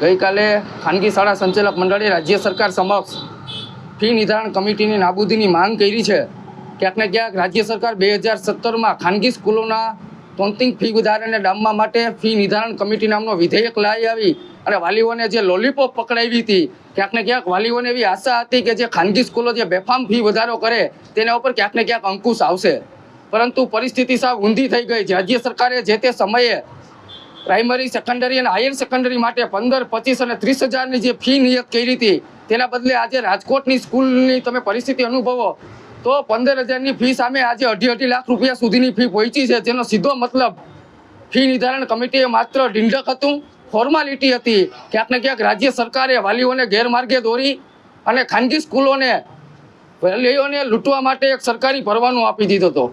ગઈકાલે ખાનગી શાળા સંચાલક મંડળે રાજ્ય સરકાર સમક્ષ ફી નિર્ધારણ કમિટીની નાબૂદીની માંગ કરી છે. ક્યાંક ને ક્યાંક રાજ્ય સરકાર બે હજાર સત્તરમાં ખાનગી સ્કૂલોના ટોન્ટિંગ ફી વધારાને ડામવા માટે ફી નિર્ધારણ કમિટી નામનો વિધેયક લાવી આવી અને વાલીઓને જે લોલીપોપ પકડાવી હતી, ક્યાંક ને ક્યાંક વાલીઓને એવી આશા હતી કે જે ખાનગી સ્કૂલો જે બેફામ ફી વધારો કરે, તેના ઉપર ક્યાંક ને ક્યાંક અંકુશ આવશે. પરંતુ પરિસ્થિતિ સાવ ઊંધી થઈ ગઈ રાજ્ય સરકારે જે તે સમયે પ્રાઇમરી સેકન્ડરી અને હાયર સેકન્ડરી માટે પંદર, પચીસ અને ત્રીસ હજારની જે ફી નિયત કરી હતી, તેના બદલે આજે રાજકોટની સ્કૂલની તમે પરિસ્થિતિ અનુભવો, તો પંદર હજારની ફી સામે આજે અઢી અઢી લાખ રૂપિયા સુધીની ફી પહોંચી છે, જેનો સીધો મતલબ ફી નિર્ધારણ કમિટીએ માત્ર ઢીંઢક હતું ફોર્માલિટી હતી, ક્યાંક ને ક્યાંક રાજ્ય સરકારે વાલીઓને ગેરમાર્ગે દોરી અને ખાનગી સ્કૂલોને વાલીઓને લૂંટવા માટે એક સરકારી ભરવાનો આપી દીધો હતો.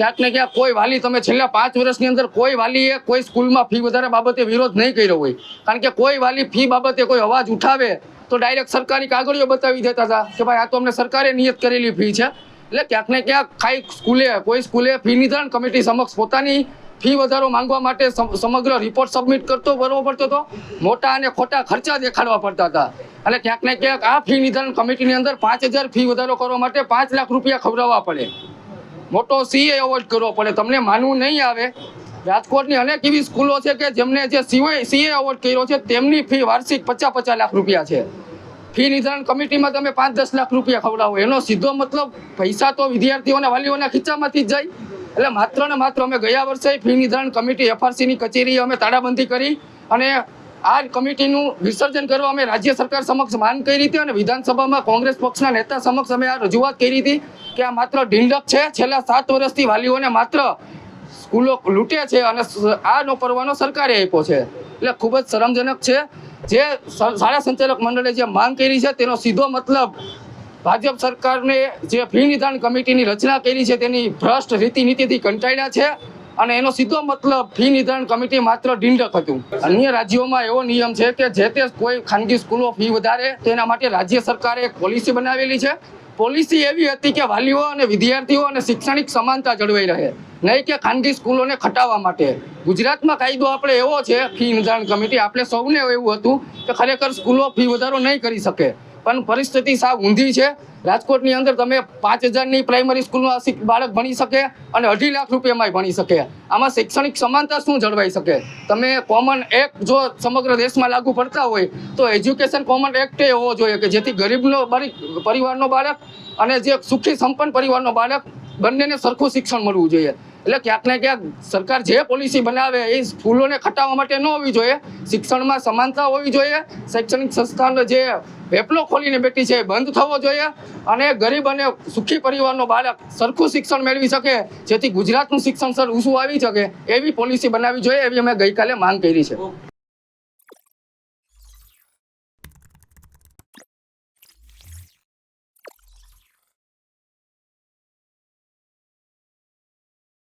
ક્યાંક ને ક્યાંક કોઈ વાલી તમે છેલ્લા પાંચ વર્ષની અંદર કોઈ વાલીએ કોઈ સ્કૂલમાં ફી વધારા બાબતે વિરોધ નહીં કર્યો હોય. કારણ કે કોઈ વાલી ફી બાબતે કોઈ અવાજ ઉઠાવે તો ડાયરેક્ટ સરકારી કાગળીઓ બતાવી દેતા હતા કે ભાઈ આ તો અમને સરકારે નિયત કરેલી ફી છે. એટલે ક્યાંક ને ક્યાંક ખાઈ સ્કૂલે, કોઈ સ્કૂલે ફી નિર્ધારણ કમિટી સમક્ષ પોતાની ફી વધારો માંગવા માટે સમ- સમગ્ર રિપોર્ટ સબમિટ કરતો કરવો પડતો હતો મોટા અને ખોટા ખર્ચા દેખાડવા પડતા હતા. અને ક્યાંક ને ક્યાંક આ ફી નિર્ધારણ કમિટીની અંદર પાંચ ફી વધારો કરવા માટે પાંચ લાખ રૂપિયા ખવડાવવા પડે. મોટો સીએ એવોર્ડ કરવો પડે તમને માનવું નહીં આવે. રાજકોટની અનેક એવી સ્કૂલો છે કે જેમને જે સીએ સીએ એવોર્ડ કર્યો છે, તેમની ફી વાર્ષિક પચાસ પચાસ લાખ રૂપિયા છે. ફી નિર્ધારણ કમિટીમાં તમે પાંચ દસ લાખ રૂપિયા ખવડાવો. એનો સીધો મતલબ પૈસા તો વિદ્યાર્થીઓના વાલીઓના ખીચામાંથી જ જાય. એટલે માત્ર ને માત્ર અમે ગયા વર્ષે ફી નિર્ધારણ કમિટી એફઆરસીની કચેરી અમે તાળાબંધી કરી અને આ કમિટીનું વિસર્જન કરવા અમે રાજ્ય સરકાર સમક્ષ માંગ કરી હતી અને વિધાનસભામાં કોંગ્રેસ પક્ષના નેતા સમક્ષ અમે આ રજૂઆત કરી હતી કે આ માત્ર ઢીંડક છે. છેલ્લા સાત વર્ષથી વાલીઓને માત્ર સ્કૂલો લૂંટે છે અને આ આનો પરવાનો સરકારે આપ્યો છે. એટલે ખૂબ જ શરમજનક છે. જે શાળા સંચાલક મંડળે જે માંગ કરી છે તેનો સીધો મતલબ ભાજપ સરકારને જે ફી નિધાન કમિટીની રચના કરી છે તેની ભ્રષ્ટ રીતિ નીતિથી કંટાળ્યા છે. અને એનો સીધો મતલબ ફી નિર્ધારણ કમિટી માત્ર ઢીંડક હતું. અન્ય રાજ્યોમાં એવો નિયમ છે કે જે તે કોઈ ખાનગી સ્કૂલો ફી વધારે, તેના માટે રાજ્ય સરકારે એક પોલિસી બનાવેલી છે. પોલિસી એવી હતી કે વાલીઓ અને વિદ્યાર્થીઓ અને શૈક્ષણિક સમાનતા જળવાઈ રહે, નહીં કે ખાનગી સ્કૂલોને ખટાવવા માટે. ગુજરાતમાં કાયદો આપણે એવો છે, ફી નિર્ધારણ કમિટી, આપણે સૌને એવું હતું કે ખરેખર સ્કૂલો ફી વધારો નહીં કરી શકે. પણ પરિસ્થિતિ સાવ ઊંધી છે. રાજકોટની અંદર તમે પાંચ હજારની પ્રાઇમરી સ્કૂલમાં બાળક ભણી શકે અને અઢી લાખ રૂપિયામાં ભણી શકે. આમાં શૈક્ષણિક સમાનતા શું જળવાઈ શકે? તમે કોમન એક્ટ જો સમગ્ર દેશમાં લાગુ પડતા હોય, તો એજ્યુકેશન કોમન એક્ટ એ હોવો જોઈએ કે જેથી ગરીબનો પરિવારનો બાળક અને જે સુખી સંપન્ન પરિવારનો બાળક બંનેને સરખું શિક્ષણ મળવું જોઈએ. એટલે ક્યાંક ને ક્યાંક સરકાર જે પોલિસી બનાવે એ સ્કૂલોને ખટાવવા માટે ન હોવી જોઈએ. શિક્ષણમાં સમાનતા હોવી જોઈએ. શૈક્ષણિક સંસ્થાનો જે વેપલો ખોલીને બેઠી છે એ બંધ થવો જોઈએ અને ગરીબ અને સુખી પરિવારનો બાળક સરખું શિક્ષણ મેળવી શકે, જેથી ગુજરાતનું શિક્ષણ સર ઊંચું આવી શકે એવી પોલિસી બનાવવી જોઈએ એવી અમે ગઈકાલે માંગ કરી છે.